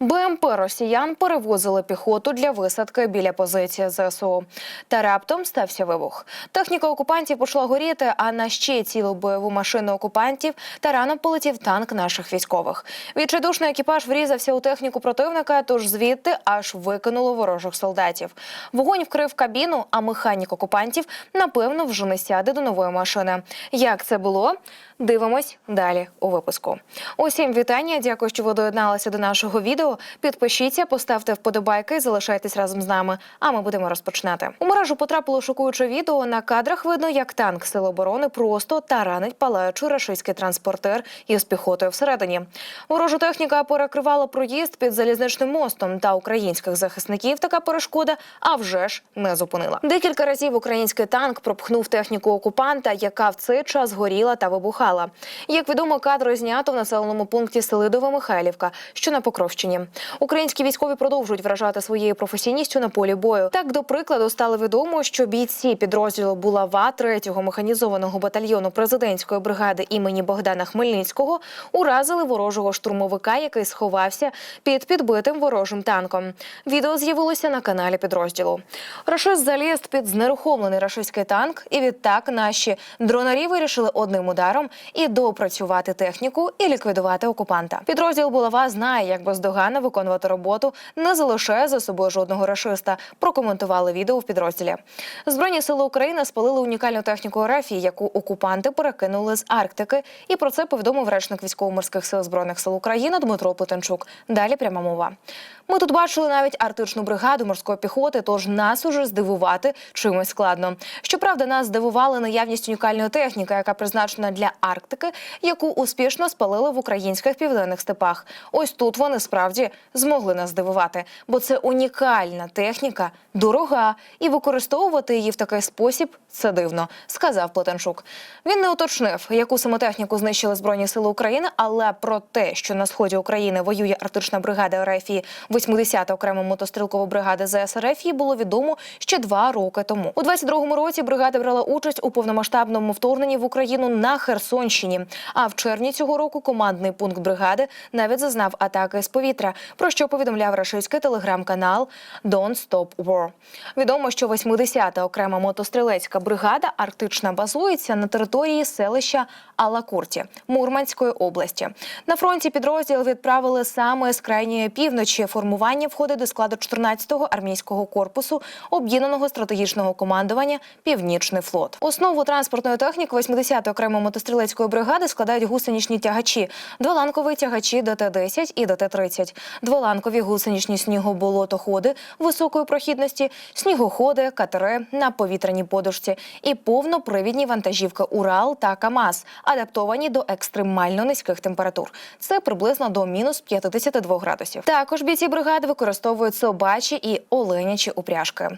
БМП росіян перевозили піхоту для висадки біля позиції ЗСУ. Та раптом стався вибух. Техніка окупантів почала горіти, а на ще цілу бойову машину окупантів тараном полетів танк наших військових. Відчайдушний екіпаж врізався у техніку противника, тож звідти аж викинуло ворожих солдатів. Вогонь вкрив кабіну, а механік окупантів напевно вже не сяде до нової машини. Як це було? Дивимось далі у випуску. Усім вітання. Дякую, що ви доєдналися до нашого відео. Підпишіться, поставте вподобайки, залишайтесь разом з нами. А ми будемо розпочинати. У мережу потрапило шокуюче відео. На кадрах видно, як танк Сил оборони просто таранить палаючий рашистський транспортер із піхотою всередині. Ворожа техніка перекривала проїзд під залізничним мостом. Та українських захисників така перешкода, а вже ж не зупинила. Декілька разів український танк пропхнув техніку окупанта, яка в цей час горіла та вибухала. Як відомо, кадри знято в населеному пункті Селидове Михайлівка, що на Покровщині. Українські військові продовжують вражати своєю професійністю на полі бою. Так, до прикладу, стало відомо, що бійці підрозділу Булава 3-го механізованого батальйону президентської бригади імені Богдана Хмельницького уразили ворожого штурмовика, який сховався під підбитим ворожим танком. Відео з'явилося на каналі підрозділу. Рашист заліз під знерухомлений рашистський танк, і відтак наші дронарі вирішили одним ударом і доопрацювати техніку і ліквідувати окупанта. Підрозділ Булава знає, як бездоганно виконувати роботу, не залишає за собою жодного рашиста. Прокоментували відео в підрозділі. Збройні сили України спалили унікальну техніку РФ, яку окупанти перекинули з Арктики. І про це повідомив речник військово-морських сил збройних сил України Дмитро Плетенчук. Далі пряма мова. Ми тут бачили навіть артичну бригаду морської піхоти, тож нас уже здивувати чимось складно. Щоправда, нас здивували наявність унікальної техніки, яка призначена для Арктики, яку успішно спалили в українських південних степах. Ось тут вони справді змогли нас здивувати, бо це унікальна техніка, дорога, і використовувати її в такий спосіб це дивно, сказав Плетенчук. Він не уточнив, яку саме техніку знищили збройні сили України, але про те, що на сході України воює артична бригада РФІ 80-та окрема мотострілкова бригада ЗС РФ, було відомо ще два роки тому. У 22-му році бригада брала участь у повномасштабному вторгненні в Україну на Херсонщині. А в червні цього року командний пункт бригади навіть зазнав атаки з повітря, про що повідомляв рашистський телеграм-канал Don't Stop War. Відомо, що 80-та окрема мотострілецька бригада Арктична базується на території селища Алакурті Мурманської області. На фронті підрозділ відправили саме з крайньої півночі. Формування входить до складу 14-го армійського корпусу об'єднаного стратегічного командування Північний флот. Основу транспортної техніки 80-ї окремої мотострілецької бригади складають гусеничні тягачі, дволанкові тягачі ДТ-10 і ДТ-30, дволанкові гусеничні снігоболотоходи високої прохідності, снігоходи, катери на повітряній подушці і повнопривідні вантажівки Урал та КАМАЗ, адаптовані до екстремально низьких температур. Це приблизно до мінус 52 градусів. Також бійці бригади використовують собачі і оленячі упряжки.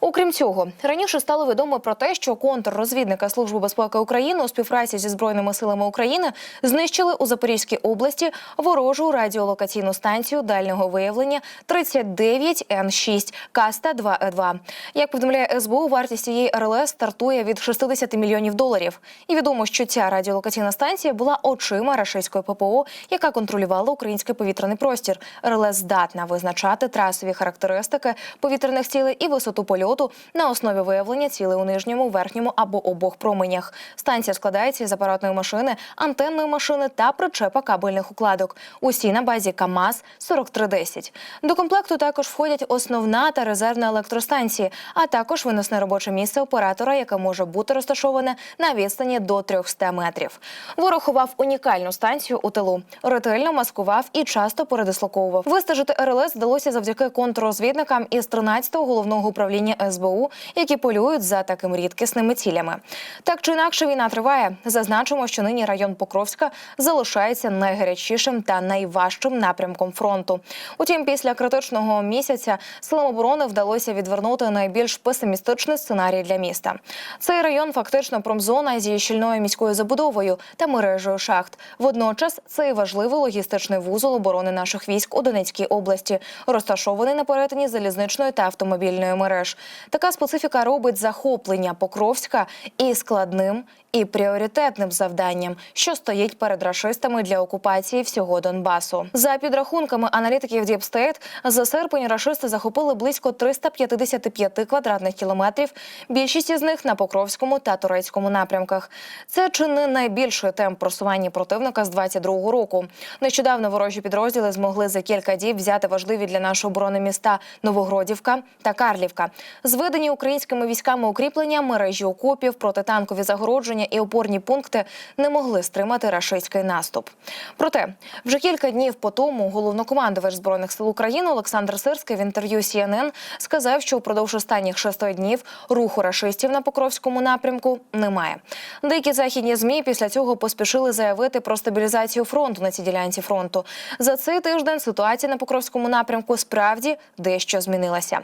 Окрім цього, раніше стало відомо про те, що контррозвідника Служби безпеки України у співпраці зі збройними силами України знищили у Запорізькій області ворожу радіолокаційну станцію дальнього виявлення 39 Н 6 Каста 2 е 2 Як повідомляє СБУ, вартість цієї РЛС стартує від 60 мільйонів доларів. І відомо, що ця радіолокаційна станція була очима рашистської ППО, яка контролювала український повітряний простір. РЛС здатна визначати трасові характеристики повітряних цілей і висоту польоту на основі виявлення цілей у нижньому, верхньому або обох променях. Станція складається із апаратної машини, антенної машини та причепа кабельних укладок. Усі на базі КАМАЗ 4310. До комплекту також входять основна та резервна електростанції, а також виносне робоче місце оператора, яке може бути розташоване на відстані до 300 метрів. Ворог ховав унікальну станцію у тилу, ретельно маскував і часто передислоковував. Вистежити РЛС вдалося завдяки контррозвідникам із 13-го головного управління СБУ, які полюють за такими рідкісними цілями. Так чи інакше війна триває. Зазначимо, що нині район Покровська залишається найгарячішим та найважчим напрямком фронту. Утім, після критичного місяця силам оборони вдалося відвернути найбільш песимістичний сценарій для міста. Цей район фактично промзона зі щільною міською забудовою та мережею шахт. Водночас це важливий логістичний вузол оборони наших військ у Донецькій області, розташований на перетині залізничної та автомобільної мереж. Така специфіка робить захоплення Покровська і складним. І пріоритетним завданням, що стоїть перед рашистами для окупації всього Донбасу, за підрахунком. Підрахунками аналітиків State, за серпень рашисти захопили близько 355 квадратних кілометрів. Більшість із них на Покровському та Турецькому напрямках. Це чи не найбільший темп просування противника з 22-го року. Нещодавно ворожі підрозділи змогли за кілька діб взяти важливі для нашої оборони міста Новогродівка та Карлівка. Зведені українськими військами укріплення, мережі окопів, протитанкові загородження і опорні пункти не могли стримати рашистський наступ. Проте вже кілька днів по тому головнокомандувач збройних сил України Олександр Сирський в інтерв'ю CNN сказав, що впродовж останніх шести днів руху рашистів на Покровському напрямку немає. Деякі західні змі після цього поспішили заявити про стабілізацію фронту на цій ділянці фронту. За цей тиждень ситуація на Покровському напрямку справді дещо змінилася.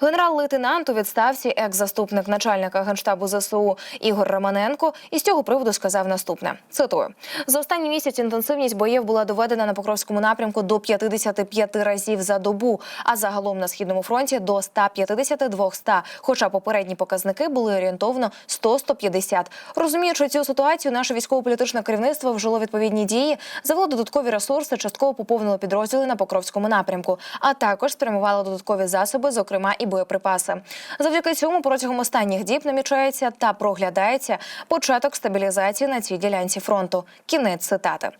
Генерал-лейтенант у відставці, екс-заступник начальника генштабу ЗСУ Ігор Романенко, із цього приводу сказав наступне: цитую за останній місяць інтенсивність боїв була доведена на Покровському напрямку до 55 разів за добу, а загалом на східному фронті до 150-200, Хоча попередні показники були орієнтовно 100-150. Розуміючи цю ситуацію, наше військово-політичне керівництво вжило відповідні дії, завело додаткові ресурси, частково поповнило підрозділи на Покровському напрямку, а також спрямувало додаткові засоби, зокрема і боєприпаси. Завдяки цьому протягом останніх діб намічається та проглядається початок стабілізації на цій ділянці фронту. Кінець цитати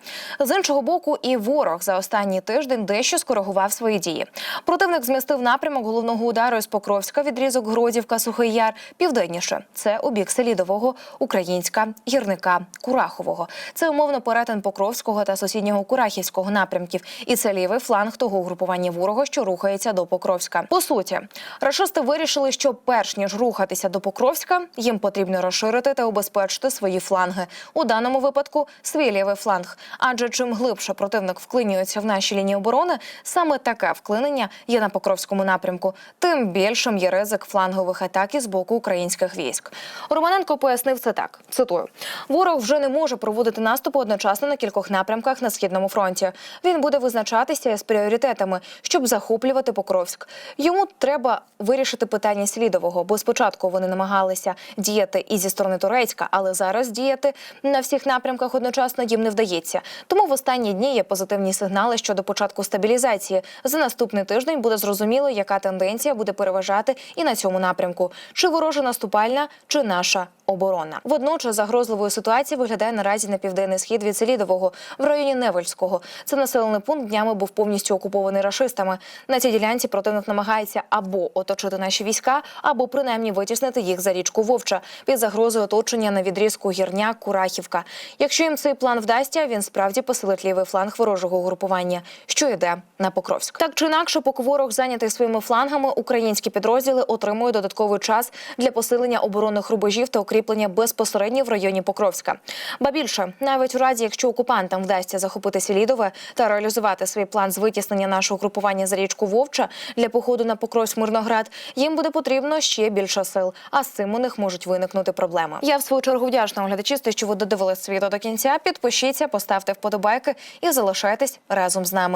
з іншого боку, і ворог за останній тиждень дещо скоригував свої дії. Противник змістив напрямок головного удару із Покровська, відрізок Гродівка, Сухий Яр, південніше. Це у бік Селідового, Українська, Гірника, Курахового. Це умовно перетин Покровського та сусіднього Курахівського напрямків. І це лівий фланг того угрупування ворога, що рухається до Покровська. По суті, рашисти вирішили, що перш ніж рухатися до Покровська, їм потрібно розширити та убезпечити свої фланги. У даному випадку свій лівий фланг. Адже чим глибше противник вклинюється в наші лінії оборони, саме таке вклинення є на Покровському напрямку, тим більшим є ризик флангових атак із боку українських військ. Романенко пояснив це так: цитую: ворог вже не може проводити наступи одночасно на кількох напрямках на східному фронті. Він буде визначатися з пріоритетами, щоб захоплювати Покровськ. Йому треба вирішити питання слідового, бо спочатку вони намагалися діяти і зі сторони Турецька, але зараз діяти на всіх напрямках одночасно їм не вдається. Тому в останні дні є позитивні сигнали щодо початку стабілізації. За наступний тиждень буде зрозуміло, яка тенденція буде переважати і на цьому напрямку: чи ворожа наступальна, чи наша оборона. Водночас загрозливою ситуація виглядає наразі на південний схід від Селідового в районі Невельського. Це населений пункт днями був повністю окупований рашистами. На цій ділянці противник намагається або оточити наші війська, або принаймні витіснити їх за річку Вовча під загрозою оточення на відрізку гірня Курахівка. Якщо їм цей план вдасться, він справді посилить лівий фланг ворожого угрупування, що йде на Покровськ. Так чи інакше, поки ворог зайнятий своїми флангами, українські підрозділи отримують додатковий час для посилення оборонних рубежів та укріплення безпосередньо в районі Покровська. Ба більше, навіть у разі, якщо окупантам вдасться захопити Селідове та реалізувати свій план з витіснення нашого групування за річку Вовча для походу на Покровськ Мирноград, їм буде потрібно ще більше сил. А з цим у них можуть виникнути проблеми. Я в свою чергу вдячна оглядачі, що ви додивились відео до кінця. Підпишіться, поставте вподобайки і залишайтесь разом з нами.